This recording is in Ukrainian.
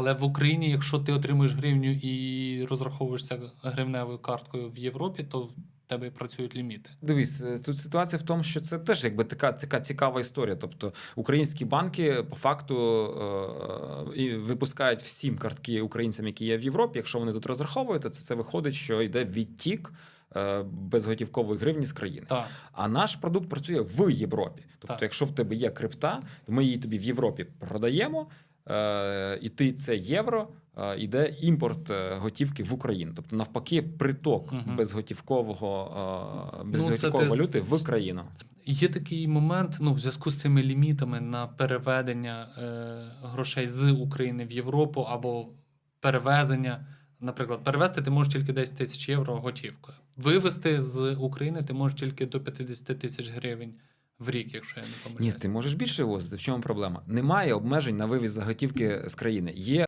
Але в Україні, якщо ти отримуєш гривню і розраховуєшся гривневою карткою в Європі, то в тебе працюють ліміти. Дивись, е, тут ситуація в тому, що це теж якби така, така цікава історія. Тобто українські банки по факту е, випускають всім картки українцям, які є в Європі. Якщо вони тут розраховують, то це, це виходить, що йде відтік е, безготівкової гривні з країни. Так. А наш продукт працює в Європі. Тобто, Так. якщо в тебе є крипта, то ми її тобі в Європі продаємо, е, і ти це євро. е, Іде імпорт е, готівки в Україну, тобто навпаки, приток Мгм. безготівкового е, Ну, це безготівкової валюти в країну. Є такий момент, ну, в зв'язку з цими лімітами на переведення е, грошей з України в Європу або перевезення. Наприклад, перевезти ти можеш тільки 10 тисяч євро готівкою. Вивезти з України ти можеш тільки до 50 тисяч гривень в рік, якщо я не Ні, ти можеш більше вивозити. В чому проблема? Немає обмежень на вивіз заготівки з країни. Є